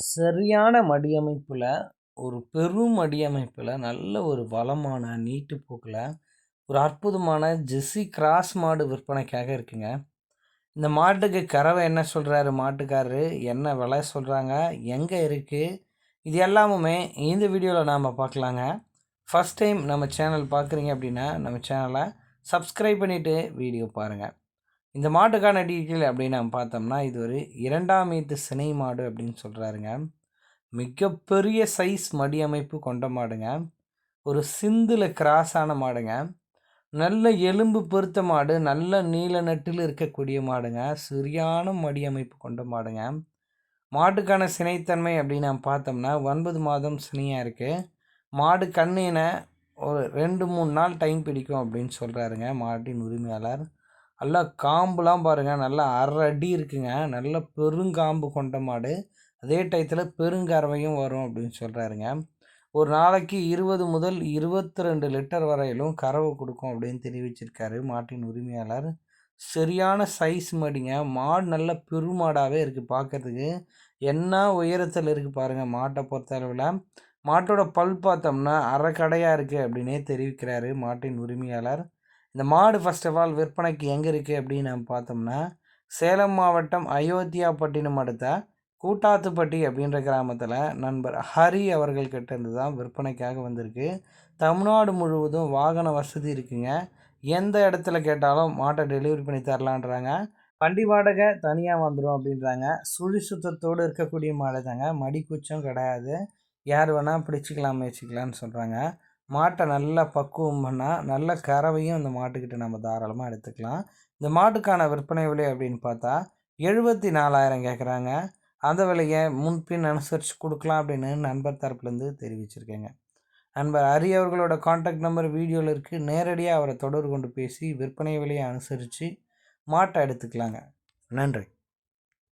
சரியான மடியமைப்பில் ஒரு பெரும் மடியமைப்பில் நல்ல ஒரு வளமான நீட்டு போக்கில் ஒரு அற்புதமான ஜெஸ்ஸி கிராஸ் மாடு விற்பனைக்காக இருக்குங்க. இந்த மாட்டுக்கு கறவை என்ன சொல்கிறாரு மாட்டுக்காரரு? என்ன விலை சொல்கிறாங்க எங்கே இருக்குது இது எல்லாமுமே இந்த வீடியோவில் நாம் பார்க்கலாங்க ஃபஸ்ட் டைம் நம்ம சேனல் பார்க்குறீங்க அப்படின்னா நம்ம சேனலை சப்ஸ்கிரைப் பண்ணிவிட்டு வீடியோ பாருங்கள் இந்த மாட்டுக்கான டீட்டெயில் அப்படின்னு நம்ம பார்த்தோம்னா இது ஒரு இரண்டாம் ஈட்டு சினை மாடு அப்படின்னு சொல்கிறாருங்க மிகப்பெரிய சைஸ் மடி அமைப்பு கொண்ட மாடுங்க. ஒரு சிந்தில் கிராஸான மாடுங்க. நல்ல எலும்பு பொருத்த மாடு நல்ல நீல நட்டில் இருக்கக்கூடிய மாடுங்க. சரியான மடி அமைப்பு கொண்ட மாடுங்க. மாட்டுக்கான சினைத்தன்மை அப்படின்னு நம்ம பார்த்தோம்னா ஒன்பது மாதம் சினையாக இருக்குது மாடு கண்ணினை ஒரு ரெண்டு மூணு நாள் டைம் பிடிக்கும் அப்படின்னு சொல்கிறாருங்க மாட்டின் உரிமையாளர். நல்லா காம்புலாம் பாருங்கள் நல்லா அரை அடி இருக்குங்க. நல்ல பெருங்காம்பு கொண்ட மாடு. அதே டயத்தில் பெருங்கறவையும் வரும் அப்படின்னு சொல்கிறாருங்க ஒரு நாளைக்கு இருபது முதல் இருபத்தி ரெண்டு லிட்டர் வரையிலும் கறவை கொடுக்கும் அப்படின்னு தெரிவிச்சிருக்காரு மாட்டின் உரிமையாளர். சரியான சைஸ் மாடிங்க. மாடு நல்ல பெருமாடாகவே இருக்குது பார்க்குறதுக்கு என்ன உயரத்தில் இருக்குது பாருங்கள் மாட்டை பொறுத்த அளவில் மாட்டோட பல் பார்த்தோம்னா அரை கடையாக இருக்குது அப்படின்னே தெரிவிக்கிறாரு மாட்டின் உரிமையாளர். இந்த மாடு ஃபஸ்ட் ஆஃப் ஆல் விற்பனைக்கு எங்கே இருக்குது அப்படின்னு நம்ம பார்த்தோம்னா சேலம் மாவட்டம் அயோத்தியாப்பட்டினம் அடுத்த கூட்டாத்துப்பட்டி அப்படின்ற கிராமத்தில் நண்பர் ஹரி அவர்கள் கிட்டேருந்து தான் விற்பனைக்காக வந்திருக்கு. தமிழ்நாடு முழுவதும் வாகன வசதி இருக்குங்க. எந்த இடத்துல கேட்டாலும் மாட்டை டெலிவரி பண்ணி தரலான்றாங்க. வண்டி வாடகை தனியாக வந்துடும் அப்படின்றாங்க. சுழி சுத்தத்தோடு இருக்கக்கூடிய மாடு தாங்க. மடிக்குச்சம் கிடையாது. யார் வேணால் பிடிச்சிக்கலாம் வச்சுக்கலான்னு சொல்கிறாங்க மாட்டை நல்லா பக்குவம் பண்ணால் நல்ல கறவையும் இந்த மாட்டுக்கிட்ட நம்ம தாராளமாக எடுத்துக்கலாம். இந்த மாட்டுக்கான விற்பனை விலை அப்படின்னு பார்த்தா எழுபத்தி நாலாயிரம் கேட்குறாங்க அந்த விலையை முன்பின் அனுசரித்து கொடுக்கலாம் அப்படின்னு நண்பர் தரப்புலேருந்து தெரிவிச்சிருக்கேங்க. நண்பர் ஹரி அவர்களோட காண்டாக்ட் நம்பர் வீடியோவில் இருக்குது நேரடியாக அவரை தொடர்பு கொண்டு பேசி விற்பனை விலையை அனுசரித்து மாட்டை எடுத்துக்கலாங்க. நன்றி.